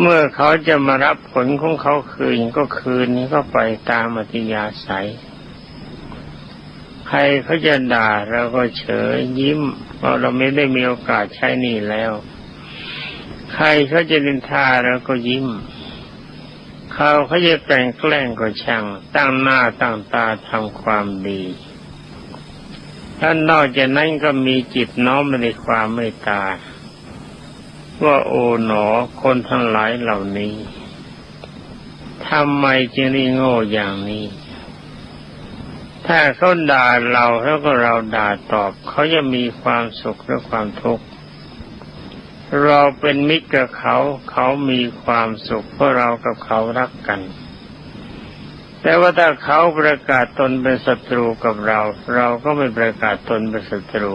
เมื่อเขาจะมารับผลของเขาคืนก็คืนนี้ก็ไปตามอัธยาศัย ใครเขาจะด่าเราก็เฉยยิ้มเพราะเราไม่ได้มีโอกาสใช้หนี่แล้ว ใครเขาจะนินทาเราก็ยิ้ม เขาเขาจะแต่งแกล้งก็ช่าง ตั้งหน้าตั้งตาทำความดีท่านนอกจากนั้นก็มีจิตน้อมไปในความเมตตา ว่าโอ๋หนอคนทั้งหลายเหล่านี้ทำไมจึงได้โง่อย่างนี้ ถ้าเขาด่าเราแล้วก็เราด่าตอบ เขาจะมีความสุขหรือความทุกข์เราเป็นมิตรกับเขา เขามีความสุขเพราะเรากับเขารักกัน แต่ว่าถ้าเขาประกาศตนเป็นศัตรูกับเรา เราก็ไม่ประกาศตนเป็นศัตรู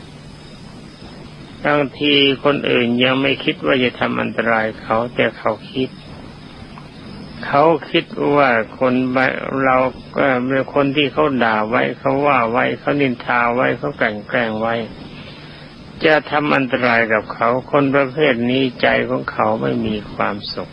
บางทีคนอื่นยังไม่คิดว่าจะทำอันตรายเขาแต่เขาคิด เขาคิดว่าคนเราก็เป็นคนที่เขาด่าไว้เขาว่าไว้เขานินทาไว้เขาแกล้งแกล้งไว้ จะทำอันตรายกับเขา คนประเภทนี้ใจของเขาไม่มีความสุข